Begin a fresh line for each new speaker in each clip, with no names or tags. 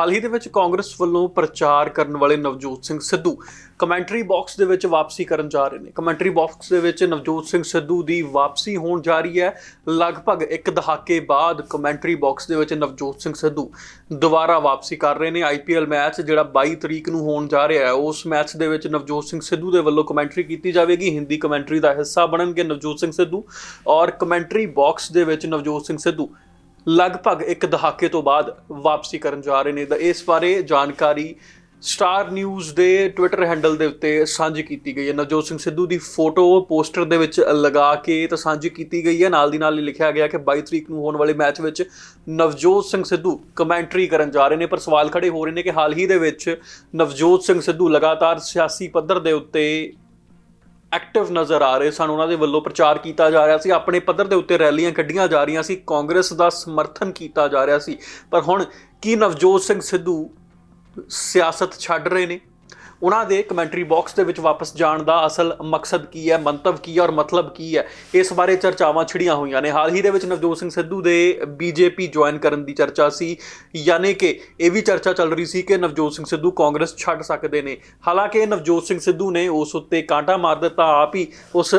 ਹਾਲ ਹੀ ਦੇ ਵਿੱਚ ਕਾਂਗਰਸ ਵੱਲੋਂ ਪ੍ਰਚਾਰ ਕਰਨ ਵਾਲੇ ਨਵਜੋਤ ਸਿੰਘ ਸਿੱਧੂ ਕਮੈਂਟਰੀ ਬਾਕਸ ਦੇ ਵਿੱਚ ਵਾਪਸੀ ਕਰਨ ਜਾ ਰਹੇ ਨੇ। ਕਮੈਂਟਰੀ ਬਾਕਸ ਦੇ ਵਿੱਚ ਨਵਜੋਤ ਸਿੰਘ ਸਿੱਧੂ ਦੀ ਵਾਪਸੀ ਹੋਣ ਜਾ ਰਹੀ ਹੈ। ਲਗਭਗ ਇੱਕ ਦਹਾਕੇ ਬਾਅਦ ਕਮੈਂਟਰੀ ਬਾਕਸ ਦੇ ਵਿੱਚ ਨਵਜੋਤ ਸਿੰਘ ਸਿੱਧੂ ਦੁਬਾਰਾ ਵਾਪਸੀ ਕਰ ਰਹੇ ਨੇ। ਆਈਪੀਐਲ ਮੈਚ ਜਿਹੜਾ 22 ਤਰੀਕ ਨੂੰ ਹੋਣ ਜਾ ਰਿਹਾ ਹੈ, ਉਸ ਮੈਚ ਦੇ ਵਿੱਚ ਨਵਜੋਤ ਸਿੰਘ ਸਿੱਧੂ ਦੇ ਵੱਲੋਂ ਕਮੈਂਟਰੀ ਕੀਤੀ ਜਾਵੇਗੀ। ਹਿੰਦੀ ਕਮੈਂਟਰੀ ਦਾ ਹਿੱਸਾ ਬਣਨਗੇ ਨਵਜੋਤ ਸਿੰਘ ਸਿੱਧੂ ਔਰ ਕਮੈਂਟਰੀ ਬਾਕਸ ਦੇ ਵਿੱਚ ਨਵਜੋਤ ਸਿੰਘ ਸਿੱਧੂ। ਲਗਭਗ ਇੱਕ ਦਹਾਕੇ ਤੋਂ ਬਾਅਦ ਵਾਪਸੀ ਕਰਨ ਜਾ ਰਹੇ ਨੇ। ਤਾਂ ਇਸ ਬਾਰੇ ਜਾਣਕਾਰੀ ਸਟਾਰ ਨਿਊਜ਼ ਦੇ ਟਵਿੱਟਰ ਹੈਂਡਲ ਦੇ ਉੱਤੇ ਸਾਂਝੀ ਕੀਤੀ ਗਈ ਹੈ। ਨਵਜੋਤ ਸਿੰਘ ਸਿੱਧੂ ਦੀ ਫੋਟੋ ਪੋਸਟਰ ਦੇ ਵਿੱਚ ਲਗਾ ਕੇ ਤਾਂ ਸਾਂਝੀ ਕੀਤੀ ਗਈ ਹੈ। ਨਾਲ ਦੀ ਨਾਲ ਹੀ ਲਿਖਿਆ ਗਿਆ ਕਿ 22 ਤਰੀਕ ਨੂੰ ਹੋਣ ਵਾਲੇ ਮੈਚ ਵਿੱਚ ਨਵਜੋਤ ਸਿੰਘ ਸਿੱਧੂ ਕਮੈਂਟਰੀ ਕਰਨ ਜਾ ਰਹੇ ਨੇ। ਪਰ ਸਵਾਲ ਖੜੇ ਹੋ ਰਹੇ ਨੇ ਕਿ ਹਾਲ ਹੀ ਦੇ ਵਿੱਚ ਨਵਜੋਤ ਸਿੰਘ ਸਿੱਧੂ ਲਗਾਤਾਰ ਸਿਆਸੀ ਪੱਧਰ ਦੇ ਉੱਤੇ ਐਕਟਿਵ ਨਜ਼ਰ ਆ ਰਹੇ ਸਨ। ਉਹਨਾਂ ਦੇ ਵੱਲੋਂ ਪ੍ਰਚਾਰ ਕੀਤਾ ਜਾ ਰਿਹਾ ਸੀ। ਆਪਣੇ ਪੱਧਰ ਦੇ ਉੱਤੇ ਰੈਲੀਆਂ ਕੱਢੀਆਂ ਜਾ ਰਹੀਆਂ ਸੀ। ਕਾਂਗਰਸ ਦਾ ਸਮਰਥਨ ਕੀਤਾ ਜਾ ਰਿਹਾ ਸੀ। ਪਰ ਹੁਣ ਕੀ ਨਵਜੋਤ ਸਿੰਘ ਸਿੱਧੂ ਸਿਆਸਤ ਛੱਡ ਰਹੇ ਨੇ? ਉਹਨਾਂ ਦੇ ਕਮੈਂਟਰੀ ਬਾਕਸ ਦੇ ਵਿੱਚ ਵਾਪਸ ਜਾਣ ਦਾ ਅਸਲ ਮਕਸਦ ਕੀ ਹੈ, ਮੰਤਵ ਕੀ ਹੈ ਔਰ ਮਤਲਬ ਕੀ ਹੈ, ਇਸ ਬਾਰੇ ਚਰਚਾਵਾਂ ਛਿੜੀਆਂ ਹੋਈਆਂ ਨੇ। ਹਾਲ ਹੀ ਦੇ ਵਿੱਚ ਨਵਜੋਤ ਸਿੰਘ ਸਿੱਧੂ ਦੇ ਬੀਜੇਪੀ ਜੁਆਇਨ ਕਰਨ ਦੀ ਚਰਚਾ ਸੀ, ਯਾਨੀ ਕਿ ਇਹ ਵੀ ਚਰਚਾ ਚੱਲ ਰਹੀ ਸੀ ਕਿ ਨਵਜੋਤ ਸਿੰਘ ਸਿੱਧੂ ਕਾਂਗਰਸ ਛੱਡ ਸਕਦੇ ਨੇ। ਹਾਲਾਂਕਿ ਨਵਜੋਤ ਸਿੰਘ ਸਿੱਧੂ ਨੇ ਉਸ ਉੱਤੇ ਕਾਂਟਾ ਮਾਰ ਦਿੱਤਾ, ਆਪ ਹੀ ਉਸ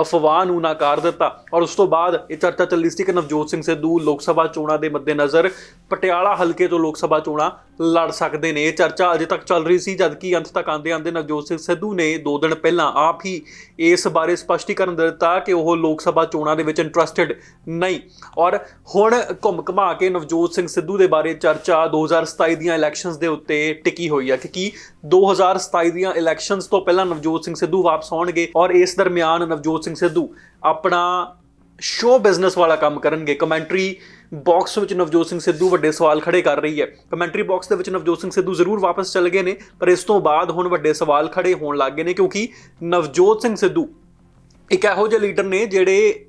ਅਫਵਾਹ ਨੂੰ ਨਕਾਰ ਦਿੱਤਾ ਔਰ ਉਸ ਤੋਂ ਬਾਅਦ ਇਹ ਚਰਚਾ ਚੱਲੀ ਸੀ ਕਿ ਨਵਜੋਤ ਸਿੰਘ ਸਿੱਧੂ ਲੋਕ ਸਭਾ ਚੋਣਾਂ ਦੇ ਮੱਦੇਨਜ਼ਰ ਪਟਿਆਲਾ ਹਲਕੇ ਤੋਂ ਲੋਕ ਸਭਾ ਚੋਣਾਂ ਲੜ ਸਕਦੇ ਨੇ। ਇਹ ਚਰਚਾ ਅਜੇ ਤੱਕ ਚੱਲ ਰਹੀ ਸੀ, ਜਦਕਿ ਅੰਤ ਤੱਕ ਆਂਦੇ ਆਂਦੇ ਨਵਜੋਤ ਸਿੰਘ ਸਿੱਧੂ ਨੇ 2 ਦਿਨ ਪਹਿਲਾਂ ਆਪ ਹੀ ਇਸ ਬਾਰੇ ਸਪਸ਼ਟੀਕਰਨ ਦਿੱਤਾ ਕਿ ਉਹ ਲੋਕ ਸਭਾ ਚੋਣਾਂ ਦੇ ਵਿੱਚ ਇੰਟਰਸਟਿਡ ਨਹੀਂ। ਔਰ ਹੁਣ ਘੁੰਮ ਘਮਾ ਕੇ ਨਵਜੋਤ ਸਿੰਘ ਸਿੱਧੂ ਦੇ ਬਾਰੇ ਚਰਚਾ 2027 ਦੀਆਂ ਇਲੈਕਸ਼ਨਸ ਦੇ ਉੱਤੇ ਟਿਕੀ ਹੋਈ ਹੈ ਕਿ ਕੀ 2027 ਦੀਆਂ ਇਲੈਕਸ਼ਨਸ ਤੋਂ ਪਹਿਲਾਂ ਨਵਜੋਤ ਸਿੰਘ ਸਿੱਧੂ ਵਾਪਸ ਆਉਣਗੇ ਔਰ ਇਸ ਦਰਮਿਆਨ ਨਵਜੋਤ ਸਿੰਘ ਸਿੱਧੂ ਆਪਣਾ ਸ਼ੋ ਬਿਜ਼ਨਸ ਵਾਲਾ ਕੰਮ ਕਰਨਗੇ। ਕਮੈਂਟਰੀ ਬਾਕਸ ਵਿੱਚ ਨਵਜੋਤ ਸਿੰਘ ਸਿੱਧੂ ਵੱਡੇ ਸਵਾਲ ਖੜੇ ਕਰ ਰਹੀ ਹੈ। ਕਮੈਂਟਰੀ ਬਾਕਸ ਦੇ ਵਿੱਚ ਨਵਜੋਤ ਸਿੰਘ ਸਿੱਧੂ ਜ਼ਰੂਰ ਵਾਪਸ ਚਲੇ ਗਏ ਨੇ, ਪਰ ਇਸ ਤੋਂ ਬਾਅਦ ਹੁਣ ਵੱਡੇ ਸਵਾਲ ਖੜੇ ਹੋਣ ਲੱਗ ਗਏ ਨੇ ਕਿਉਂਕਿ ਨਵਜੋਤ ਸਿੰਘ ਸਿੱਧੂ ਇੱਕ ਇਹੋ ਜਿਹੇ ਲੀਡਰ ਨੇ ਜਿਹੜੇ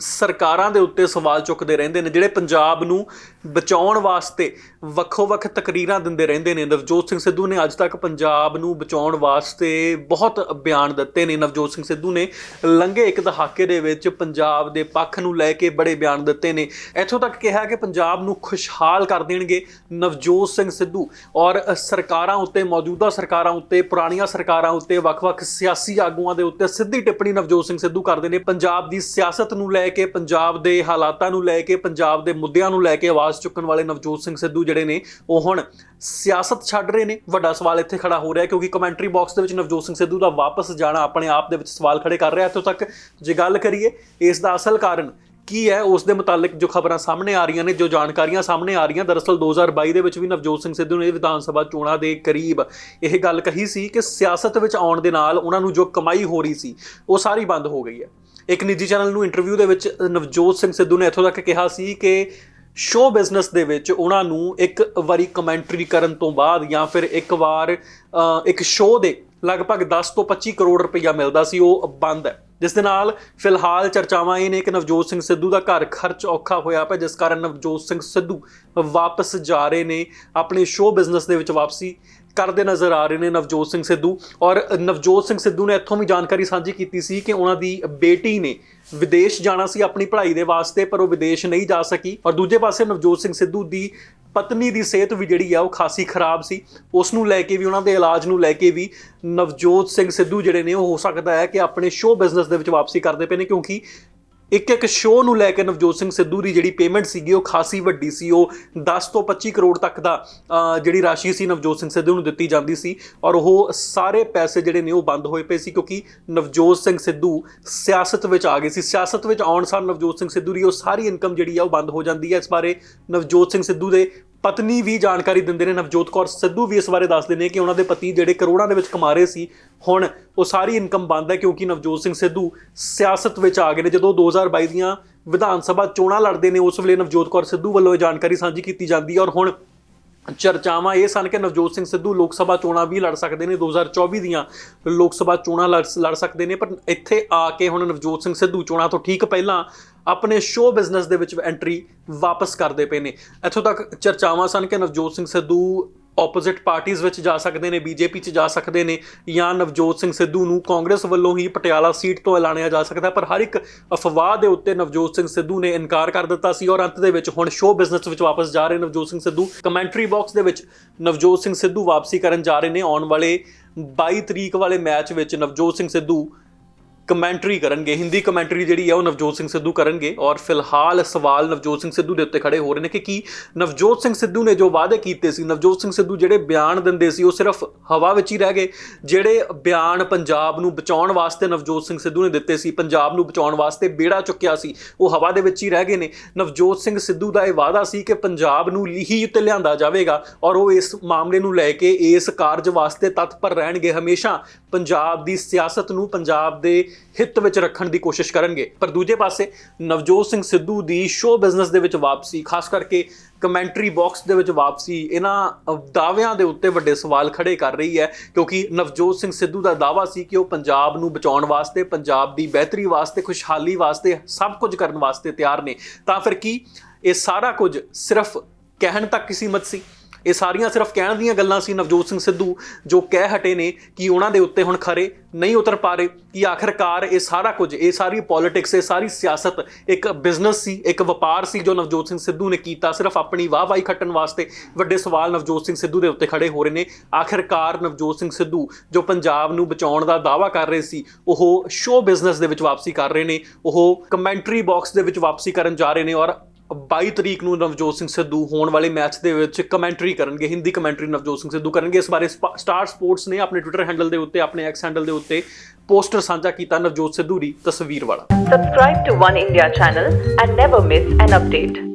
ਸਰਕਾਰਾਂ ਦੇ ਉੱਤੇ ਸਵਾਲ ਚੁੱਕਦੇ ਰਹਿੰਦੇ ਨੇ, ਜਿਹੜੇ ਪੰਜਾਬ ਨੂੰ ਬਚਾਉਣ ਵਾਸਤੇ ਵੱਖੋ-ਵੱਖ ਤਕਰੀਰਾਂ ਦਿੰਦੇ ਰਹਿੰਦੇ ਨੇ। ਨਵਜੋਤ ਸਿੰਘ ਸਿੱਧੂ ਨੇ ਅੱਜ ਤੱਕ ਪੰਜਾਬ ਨੂੰ ਬਚਾਉਣ ਵਾਸਤੇ ਬਹੁਤ ਬਿਆਨ ਦਿੱਤੇ ਨੇ। ਨਵਜੋਤ ਸਿੰਘ ਸਿੱਧੂ ਨੇ ਲੰਘੇ ਇੱਕ ਦਹਾਕੇ ਦੇ ਵਿੱਚ ਪੰਜਾਬ ਦੇ ਪੱਖ ਨੂੰ ਲੈ ਕੇ ਬੜੇ ਬਿਆਨ ਦਿੱਤੇ ਨੇ। ਇੱਥੋਂ ਤੱਕ ਕਿਹਾ ਕਿ ਪੰਜਾਬ ਨੂੰ ਖੁਸ਼ਹਾਲ ਕਰ ਦੇਣਗੇ ਨਵਜੋਤ ਸਿੰਘ ਸਿੱਧੂ ਔਰ ਸਰਕਾਰਾਂ ਉੱਤੇ, ਮੌਜੂਦਾ ਸਰਕਾਰਾਂ ਉੱਤੇ, ਪੁਰਾਣੀਆਂ ਸਰਕਾਰਾਂ ਉੱਤੇ ਵੱਖ-ਵੱਖ ਸਿਆਸੀ ਆਗੂਆਂ ਦੇ ਉੱਤੇ ਸਿੱਧੀ ਟਿੱਪਣੀ ਨਵਜੋਤ ਸਿੰਘ ਸਿੱਧੂ ਕਰਦੇ ਨੇ। ਪੰਜਾਬ ਦੀ ਸਿਆਸਤ ਨੂੰ ਲੈ ਕੇ ਪੰਜਾਬ ਦੇ ਹਾਲਾਤਾਂ ਨੂੰ ਲੈ ਕੇ, ਪੰਜਾਬ ਦੇ ਮੁੱਦਿਆਂ ਨੂੰ ਲੈ ਕੇ ਆਵਾਜ਼ ਚੁੱਕਣ ਵਾਲੇ ਨਵਜੋਤ ਸਿੰਘ ਸਿੱਧੂ ਜਿਹੜੇ ਨੇ, ਉਹ ਹੁਣ ਸਿਆਸਤ ਛੱਡ ਰਹੇ ਨੇ। ਵੱਡਾ ਸਵਾਲ ਇੱਥੇ ਖੜਾ ਹੋ ਰਿਹਾ ਕਿਉਂਕਿ ਕਮੈਂਟਰੀ ਬਾਕਸ ਦੇ ਵਿੱਚ ਨਵਜੋਤ ਸਿੰਘ ਸਿੱਧੂ ਦਾ ਵਾਪਸ ਜਾਣਾ ਆਪਣੇ ਆਪ ਦੇ ਵਿੱਚ ਸਵਾਲ ਖੜੇ ਕਰ ਰਿਹਾ ਇੱਥੋਂ ਤੱਕ ਜੇ ਗੱਲ ਕਰੀਏ, ਇਸ ਦਾ ਅਸਲ ਕਾਰਨ ਕੀ ਹੈ? ਉਸ ਦੇ ਮੁਤਾਲਿਕ ਜੋ ਖਬਰਾਂ ਸਾਹਮਣੇ ਆ ਰਹੀਆਂ ਨੇ, ਜੋ ਜਾਣਕਾਰੀਆਂ ਸਾਹਮਣੇ ਆ ਰਹੀਆਂ, ਦਰਅਸਲ 2022 ਦੇ ਵਿੱਚ ਵੀ ਨਵਜੋਤ ਸਿੰਘ ਸਿੱਧੂ ਨੇ ਵਿਧਾਨ ਸਭਾ ਚੋਣਾਂ ਦੇ ਕਰੀਬ ਇਹ ਗੱਲ ਕਹੀ ਸੀ ਕਿ ਸਿਆਸਤ ਵਿੱਚ ਆਉਣ ਦੇ ਨਾਲ ਉਹਨਾਂ ਨੂੰ ਜੋ ਕਮਾਈ ਹੋ ਰਹੀ ਸੀ, ਉਹ ਸਾਰੀ ਬੰਦ ਹੋ ਗਈ ਹੈ। ਇੱਕ ਨਿੱਜੀ ਚੈਨਲ ਨੂੰ ਇੰਟਰਵਿਊ ਦੇ ਵਿੱਚ ਨਵਜੋਤ ਸਿੰਘ ਸਿੱਧੂ ਨੇ ਇੱਥੋਂ ਤੱਕ ਕਿਹਾ ਸੀ ਕਿ ਸ਼ੋ ਬਿਜ਼ਨਸ ਦੇ ਵਿੱਚ ਉਹਨਾਂ ਨੂੰ ਇੱਕ ਵਾਰੀ ਕਮੈਂਟਰੀ ਕਰਨ ਤੋਂ ਬਾਅਦ ਜਾਂ ਫਿਰ ਇੱਕ ਵਾਰ ਇੱਕ ਸ਼ੋਅ ਦੇ ਲਗਭਗ 10 ਤੋਂ 25 ਕਰੋੜ ਰੁਪਈਆ ਮਿਲਦਾ ਸੀ, ਉਹ ਬੰਦ ਹੈ। ਜਿਸ ਦੇ ਨਾਲ ਫਿਲਹਾਲ ਚਰਚਾਵਾਂ ਇਹ ਨੇ ਕਿ ਨਵਜੋਤ ਸਿੰਘ ਸਿੱਧੂ ਦਾ ਘਰ ਖਰਚ ਔਖਾ ਹੋਇਆ ਪਿਆ, ਜਿਸ ਕਾਰਨ ਨਵਜੋਤ ਸਿੰਘ ਸਿੱਧੂ ਵਾਪਸ ਜਾ ਰਹੇ ਨੇ ਆਪਣੇ ਸ਼ੋਅ ਬਿਜ਼ਨਸ ਦੇ ਵਿੱਚ ਵਾਪਸੀ। ਕਰਦੇ ਨਜ਼ਰ ਆ ਰਹੇ ਨੇ ਨਵਜੋਤ ਸਿੰਘ ਸਿੱਧੂ ਔਰ ਨਵਜੋਤ ਸਿੰਘ ਸਿੱਧੂ ਨੇ ਇੱਥੋਂ ਵੀ ਜਾਣਕਾਰੀ ਸਾਂਝੀ ਕੀਤੀ ਸੀ ਕਿ ਉਹਨਾਂ ਦੀ ਬੇਟੀ ਨੇ ਵਿਦੇਸ਼ ਜਾਣਾ ਸੀ ਆਪਣੀ ਪੜ੍ਹਾਈ ਦੇ ਵਾਸਤੇ, ਪਰ ਉਹ ਵਿਦੇਸ਼ ਨਹੀਂ ਜਾ ਸਕੀ। ਔਰ ਦੂਜੇ ਪਾਸੇ ਨਵਜੋਤ ਸਿੰਘ ਸਿੱਧੂ ਦੀ ਪਤਨੀ ਦੀ ਸਿਹਤ ਵੀ ਜਿਹੜੀ ਆ, ਉਹ ਖਾਸੀ ਖਰਾਬ ਸੀ। ਉਸ ਨੂੰ ਲੈ ਕੇ ਵੀ, ਉਹਨਾਂ ਦੇ ਇਲਾਜ ਨੂੰ ਲੈ ਕੇ ਵੀ ਨਵਜੋਤ ਸਿੰਘ ਸਿੱਧੂ ਜਿਹੜੇ ਨੇ, ਉਹ ਹੋ ਸਕਦਾ ਹੈ ਕਿ ਆਪਣੇ ਸ਼ੋਅ ਬਿਜ਼ਨਸ ਦੇ ਵਿੱਚ ਵਾਪਸੀ ਕਰਦੇ ਪਏ ਨੇ, ਕਿਉਂਕਿ ਇੱਕ ਇੱਕ ਸ਼ੋਅ ਨੂੰ ਲੈ ਕੇ ਨਵਜੋਤ ਸਿੰਘ ਸਿੱਧੂ ਦੀ ਜਿਹੜੀ ਪੇਮੈਂਟ ਸੀਗੀ, ਉਹ ਖਾਸੀ ਵੱਡੀ ਸੀ। ਉਹ 10 ਤੋਂ 25 ਕਰੋੜ ਤੱਕ ਦਾ ਜਿਹੜੀ ਰਾਸ਼ੀ ਸੀ ਨਵਜੋਤ ਸਿੰਘ ਸਿੱਧੂ ਨੂੰ ਦਿੱਤੀ ਜਾਂਦੀ ਸੀ ਔਰ ਉਹ ਸਾਰੇ ਪੈਸੇ ਜਿਹੜੇ ਨੇ ਉਹ ਬੰਦ ਹੋਏ ਪਏ ਸੀ ਕਿਉਂਕਿ ਨਵਜੋਤ ਸਿੰਘ ਸਿੱਧੂ ਸਿਆਸਤ ਵਿੱਚ ਆ ਗਏ ਸੀ। ਸਿਆਸਤ ਵਿੱਚ ਆਉਣ ਸਾਰ ਨਵਜੋਤ ਸਿੰਘ ਸਿੱਧੂ ਦੀ ਉਹ ਸਾਰੀ ਇਨਕਮ ਜਿਹੜੀ ਆ ਉਹ ਬੰਦ ਹੋ ਜਾਂਦੀ ਹੈ। ਇਸ ਬਾਰੇ ਨਵਜੋਤ ਸਿੰਘ ਸਿੱਧੂ ਦੇ ਪਤਨੀ ਵੀ ਜਾਣਕਾਰੀ ਦਿੰਦੇ ਨੇ, ਨਵਜੋਤ ਕੌਰ ਸਿੱਧੂ ਵੀ ਇਸ ਬਾਰੇ ਦੱਸਦੇ ਨੇ ਕਿ ਉਹਨਾਂ ਦੇ ਪਤੀ ਜਿਹੜੇ ਕਰੋੜਾਂ ਦੇ ਵਿੱਚ ਕਮਾ ਰਹੇ ਸੀ, ਹੁਣ ਉਹ ਸਾਰੀ ਇਨਕਮ ਬੰਦ ਹੈ ਕਿਉਂਕਿ ਨਵਜੋਤ ਸਿੰਘ ਸਿੱਧੂ ਸਿਆਸਤ ਵਿੱਚ ਆ ਗਏ ਨੇ। ਜਦੋਂ 2022 ਦੀਆਂ ਵਿਧਾਨ ਸਭਾ ਚੋਣਾਂ ਲੜਦੇ ਨੇ, ਉਸ ਵੇਲੇ ਨਵਜੋਤ ਕੌਰ ਸਿੱਧੂ ਵੱਲੋਂ ਇਹ ਜਾਣਕਾਰੀ ਸਾਂਝੀ ਕੀਤੀ ਜਾਂਦੀ ਹੈ ਔਰ ਹੁਣ ਚਰਚਾਵਾਂ ਇਹ ਸਨ ਕਿ ਨਵਜੋਤ ਸਿੰਘ ਸਿੱਧੂ ਲੋਕ ਸਭਾ ਚੋਣਾਂ ਵੀ ਲੜ ਸਕਦੇ ਨੇ 2024 ਦੀਆਂ ਲੋਕ ਸਭਾ ਚੋਣਾਂ ਲੜ ਲੜ ਸਕਦੇ ਨੇ, ਪਰ ਇੱਥੇ ਆ ਕੇ ਹੁਣ ਨਵਜੋਤ ਸਿੰਘ ਸਿੱਧੂ ਚੋਣਾਂ ਤੋਂ ਠੀਕ ਪਹਿਲਾਂ ਆਪਣੇ ਸ਼ੋਅ ਬਿਜ਼ਨਸ ਦੇ ਵਿੱਚ ਐਂਟਰੀ ਵਾਪਸ ਕਰਦੇ ਪਏ ਨੇ। ਇੱਥੋਂ ਤੱਕ ਚਰਚਾਵਾਂ ਸਨ ਕਿ ਨਵਜੋਤ ਸਿੰਘ ਸਿੱਧੂ ਆਪੋਜ਼ਿਟ ਪਾਰਟੀਆਂ ਵਿੱਚ ਜਾ ਸਕਦੇ ਨੇ ਬੀਜੇਪੀ 'ਚ ਜਾ ਸਕਦੇ ਨੇ ਜਾਂ ਨਵਜੋਤ ਸਿੰਘ ਸਿੱਧੂ ਨੂੰ ਕਾਂਗਰਸ ਵੱਲੋਂ ਹੀ ਪਟਿਆਲਾ ਸੀਟ ਤੋਂ ਐਲਾਨਿਆ ਜਾ ਸਕਦਾ ਪਰ ਹਰ ਇੱਕ ਅਫਵਾਹ ਦੇ ਉੱਤੇ ਨਵਜੋਤ ਸਿੰਘ ਸਿੱਧੂ ਨੇ ਇਨਕਾਰ ਕਰ ਦਿੱਤਾ ਸੀ ਔਰ ਅੰਤ ਦੇ ਵਿੱਚ ਹੁਣ ਸ਼ੋਅ ਬਿਜ਼ਨਸ ਵਿੱਚ ਵਾਪਸ ਜਾ ਰਹੇ ਨਵਜੋਤ ਸਿੰਘ ਸਿੱਧੂ। ਕਮੈਂਟਰੀ ਬਾਕਸ ਦੇ ਵਿੱਚ ਨਵਜੋਤ ਸਿੰਘ ਸਿੱਧੂ ਵਾਪਸੀ ਕਰਨ ਜਾ ਰਹੇ ਨੇ। ਆਉਣ ਵਾਲੇ 22 ਤਰੀਕ ਵਾਲੇ ਮੈਚ ਵਿੱਚ ਨਵਜੋਤ ਸਿੰਘ ਸਿੱਧੂ ਕਮੈਂਟਰੀ ਕਰਨਗੇ, ਹਿੰਦੀ ਕਮੈਂਟਰੀ ਜਿਹੜੀ ਹੈ ਉਹ ਨਵਜੋਤ ਸਿੰਘ ਸਿੱਧੂ ਕਰਨਗੇ ਔਰ ਫਿਲਹਾਲ ਸਵਾਲ ਨਵਜੋਤ ਸਿੰਘ ਸਿੱਧੂ ਦੇ ਉੱਤੇ ਖੜੇ ਹੋ ਰਹੇ ਨੇ ਕਿ ਕੀ ਨਵਜੋਤ ਸਿੰਘ ਸਿੱਧੂ ਨੇ ਜੋ ਵਾਅਦੇ ਕੀਤੇ ਸੀ, ਨਵਜੋਤ ਸਿੰਘ ਸਿੱਧੂ ਜਿਹੜੇ ਬਿਆਨ ਦਿੰਦੇ ਸੀ ਉਹ ਸਿਰਫ ਹਵਾ ਵਿੱਚ ਹੀ ਰਹਿ ਗਏ, ਜਿਹੜੇ ਬਿਆਨ ਪੰਜਾਬ ਨੂੰ ਬਚਾਉਣ ਵਾਸਤੇ ਨਵਜੋਤ ਸਿੰਘ ਸਿੱਧੂ ਨੇ ਦਿੱਤੇ ਸੀ, ਪੰਜਾਬ ਨੂੰ ਬਚਾਉਣ ਵਾਸਤੇ ਬੇੜਾ ਚੁੱਕਿਆ ਸੀ, ਉਹ ਹਵਾ ਦੇ ਵਿੱਚ ਹੀ ਰਹਿ ਗਏ ਨੇ। ਨਵਜੋਤ ਸਿੰਘ ਸਿੱਧੂ ਦਾ ਇਹ ਵਾਅਦਾ ਸੀ ਕਿ ਪੰਜਾਬ ਨੂੰ ਲੀਹੀ ਉੱਤੇ ਲਿਆਂਦਾ ਜਾਵੇਗਾ ਔਰ ਉਹ ਇਸ ਮਾਮਲੇ ਨੂੰ ਲੈ ਕੇ ਇਸ ਕਾਰਜ ਵਾਸਤੇ ਤਤਪਰ ਰਹਿਣਗੇ ਹਮੇਸ਼ਾ। ਪੰਜਾਬ ਦੀ ਸਿਆਸਤ ਨੂੰ, ਪੰਜਾਬ ਦੇ ਹਿੱਤ ਵਿੱਚ ਰੱਖਣ ਦੀ ਕੋਸ਼ਿਸ਼ ਕਰਨਗੇ। ਪਰ ਦੂਜੇ ਪਾਸੇ ਨਵਜੋਤ ਸਿੰਘ ਸਿੱਧੂ ਦੀ ਸ਼ੋਅ ਬਿਜ਼ਨਸ ਦੇ ਵਿੱਚ ਵਾਪਸੀ, ਖਾਸ ਕਰਕੇ ਕਮੈਂਟਰੀ ਬਾਕਸ ਦੇ ਵਿੱਚ ਵਾਪਸੀ, ਇਹਨਾਂ ਦਾਅਵਿਆਂ ਦੇ ਉੱਤੇ ਵੱਡੇ ਸਵਾਲ ਖੜੇ ਕਰ ਰਹੀ ਹੈ, ਕਿਉਂਕਿ ਨਵਜੋਤ ਸਿੰਘ ਸਿੱਧੂ ਦਾ ਦਾਅਵਾ ਸੀ ਕਿ ਉਹ ਪੰਜਾਬ ਨੂੰ ਬਚਾਉਣ ਵਾਸਤੇ, ਪੰਜਾਬ ਦੀ ਬਿਹਤਰੀ ਵਾਸਤੇ, ਖੁਸ਼ਹਾਲੀ ਵਾਸਤੇ, ਸਭ ਕੁਝ ਕਰਨ ਵਾਸਤੇ ਤਿਆਰ ਨੇ। ਤਾਂ ਫਿਰ ਕੀ ਇਹ ਸਾਰਾ ਕੁਝ ਸਿਰਫ ਕਹਿਣ ਤੱਕ ਹੀ ਸੀਮਤ ਸੀ? ਇਹ ਸਾਰੀਆਂ ਸਿਰਫ ਕਹਿਣ ਦੀਆਂ ਗੱਲਾਂ ਸੀ ਨਵਜੋਤ ਸਿੰਘ ਸਿੱਧੂ, ਜੋ ਕਹਿ ਹਟੇ ਨੇ ਕਿ ਉਹਨਾਂ ਦੇ ਉੱਤੇ ਹੁਣ ਖਰੇ ਨਹੀਂ ਉਤਰ ਪਾ ਰਹੇ, ਕਿ ਆਖਰਕਾਰ ਇਹ ਸਾਰਾ ਕੁਝ, ਇਹ ਸਾਰੀ ਪੋਲਿਟਿਕਸ ਇਹ ਸਾਰੀ ਸਿਆਸਤ ਇੱਕ ਬਿਜ਼ਨਸ ਸੀ, ਇੱਕ ਵਪਾਰ ਸੀ ਜੋ ਨਵਜੋਤ ਸਿੰਘ ਸਿੱਧੂ ਨੇ ਕੀਤਾ, ਸਿਰਫ ਆਪਣੀ ਵਾਹਵਾਈ ਖੱਟਣ ਵਾਸਤੇ ਵੱਡੇ ਸਵਾਲ ਨਵਜੋਤ ਸਿੰਘ ਸਿੱਧੂ ਦੇ ਉੱਤੇ ਖੜੇ ਹੋ ਰਹੇ ਨੇ। ਆਖਰਕਾਰ ਨਵਜੋਤ ਸਿੰਘ ਸਿੱਧੂ ਜੋ ਪੰਜਾਬ ਨੂੰ ਬਚਾਉਣ ਦਾ ਦਾਅਵਾ ਕਰ ਰਹੇ ਸੀ, ਉਹ ਸ਼ੋਅ ਬਿਜ਼ਨਸ ਦੇ ਵਿੱਚ ਵਾਪਸੀ ਕਰ ਰਹੇ ਨੇ, ਉਹ ਕਮੈਂਟਰੀ ਬਾਕਸ ਦੇ ਵਿੱਚ ਵਾਪਸੀ ਕਰਨ ਜਾ ਰਹੇ ਨੇ ਔਰ 22 ਤਰੀਕ ਨੂੰ ਨਵਜੋਤ ਸਿੰਘ ਸਿੱਧੂ ਹੋਣ ਵਾਲੇ ਮੈਚ ਦੇ ਵਿੱਚ ਕਮੈਂਟਰੀ ਕਰਨਗੇ, ਹਿੰਦੀ ਕਮੈਂਟਰੀ ਨਵਜੋਤ ਸਿੰਘ ਸਿੱਧੂ ਕਰਨਗੇ ਇਸ ਬਾਰੇ ਸਟਾਰ ਸਪੋਰਟਸ ਨੇ ਆਪਣੇ ਟਵਿੱਟਰ ਹੈਂਡਲ ਦੇ ਉੱਤੇ, ਆਪਣੇ ਐਕਸ ਹੈਂਡਲ ਦੇ ਉੱਤੇ ਪੋਸਟਰ ਸਾਂਝਾ ਕੀਤਾ ਨਵਜੋਤ ਸਿੱਧੂ ਦੀ ਤਸਵੀਰ ਵਾਲਾ
Subscribe to One India channel and never miss an update.